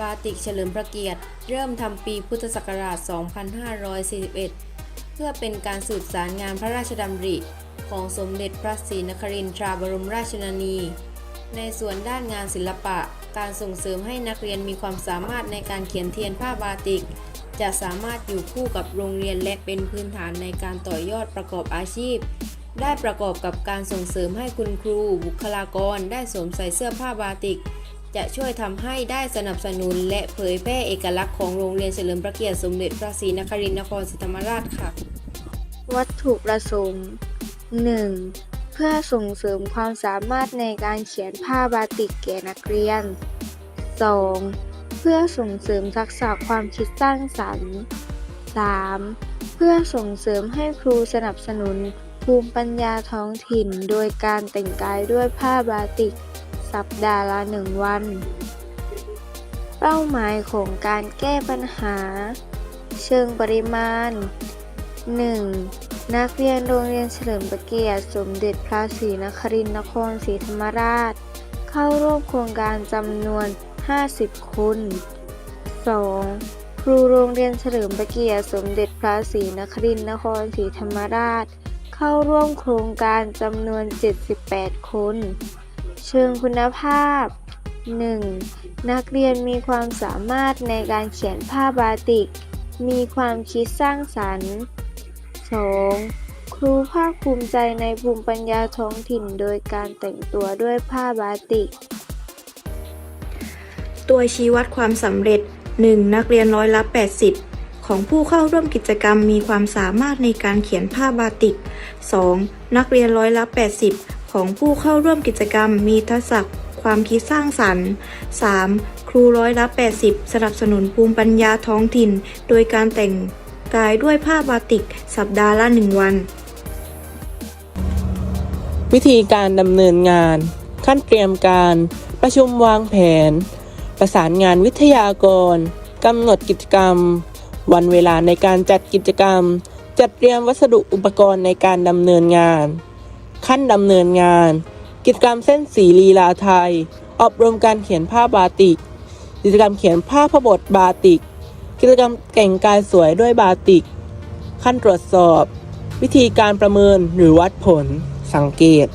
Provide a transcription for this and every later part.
บาติกเฉลิมพระเกียรติ เริ่มทำปีพุทธศักราช 2541 เพื่อเป็นการสืบสารงานพระราชดำริของสมเด็จพระศรีนครินทราบรมราชชนนี ในส่วนด้านงานศิลปะ การส่งเสริมให้นักเรียนมีความสามารถในการเขียนเทียนผ้าบาติก จะสามารถอยู่คู่กับโรงเรียนและเป็นพื้นฐานในการต่อยอดประกอบอาชีพ ได้ประกอบกับการส่งเสริมให้คุณครู บุคลากร ได้สวมใส่เสื้อผ้าบาติก จะช่วยทำให้ได้สนับสนุน และเผยแพร่เอกลักษณ์ของโรงเรียนเฉลิมพระเกียรติสมเด็จพระศรีนครินทร์นครศรีธรรมราชค่ะ วัตถุประสงค์ 1. เพื่อส่งเสริมความสามารถในการเขียนผ้าบาติกแก่นักเรียน 2. เพื่อส่งเสริมทักษะความคิดสร้างสรรค์ 3. เพื่อส่งเสริมให้ครูสนับสนุนภูมิปัญญาท้องถิ่น โดยการแต่งกายด้วยผ้าบาติก สัปดาห์ละหนึ่งวัน เป้าหมายของการแก้ปัญหา เชิงปริมาณ 1. นักเรียนโรงเรียนเฉลิมพระเกียรติสมเด็จพระศรีนครินทร์นครศรีธรรมราช เข้าร่วมโครงการจำนวน 50 คน 2. ครูโรงเรียนเฉลิมพระเกียรติสมเด็จพระศรีนครินทร์นครศรีธรรมราช เข้าร่วมโครงการจำนวน 78 คน เชิงคุณภาพ 1. นักเรียนมีความสามารถในการเขียนผ้าบาติก มีความคิดสร้างสรรค์ 2. ครูภาคภูมิใจในภูมิปัญญาท้องถิ่นโดยการแต่งตัวด้วยผ้าบาติก ตัวชี้วัดความสำเร็จ 1. นักเรียนร้อยละ 80ของผู้เข้าร่วมกิจกรรมมีความสามารถในการเขียนผ้าบาติก 2. นักเรียนร้อยละ 80 ของผู้เข้าร่วมกิจกรรมมีทักษะความคิดสร้างสรรค์ 3. ครูร้อยละ 80 สนับสนุนภูมิปัญญาท้องถิ่น โดยการแต่งกายด้วยผ้าบาติก สัปดาห์ละ 1 วัน วิธีการดำเนินงาน ขั้นเตรียมการ ประชุมวางแผน ประสานงานวิทยากรกำหนดกิจกรรม วันเวลาในการจัดกิจกรรม จัดเตรียมวัสดุอุปกรณ์ในการดำเนินงาน ขั้นดำเนินงาน กิจกรรมเส้นสีลีลาไทย อบรมการเขียนผ้าบาติก กิจกรรมเขียนผ้าพบทบาติก กิจกรรมแต่งกายสวยด้วยบาติก ขั้นตรวจสอบ วิธีการประเมินหรือวัดผล สังเกต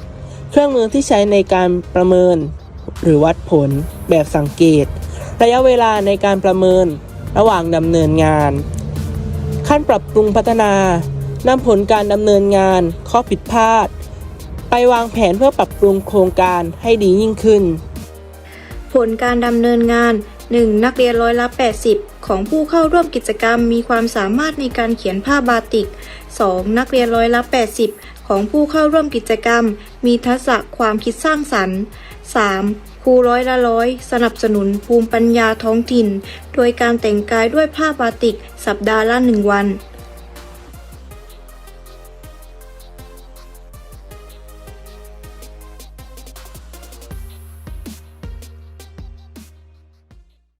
เครื่องมือที่ใช้ในการประเมิน หรือวัดผลแบบสังเกต ระยะเวลาในการประเมินระหว่างดำเนินงาน ขั้นปรับปรุงพัฒนานำผลการดำเนินงาน ข้อผิดพลาด ไปวางแผนเพื่อปรับปรุงโครงการให้ดียิ่งขึ้น ผลการดำเนินงาน 1. นักเรียนร้อยละ80 ของผู้เข้าร่วมกิจกรรมมีความสามารถในการเขียนผ้าบาติก 2. นักเรียนร้อยละ80 ของผู้เข้าร่วมกิจกรรม มีทักษะความคิดสร้างสรรค์ 3. ครูร้อยละร้อยสนับสนุนภูมิปัญญาท้องถิ่น โดยการแต่งกายด้วยผ้าบาติก สัปดาห์ละ1วัน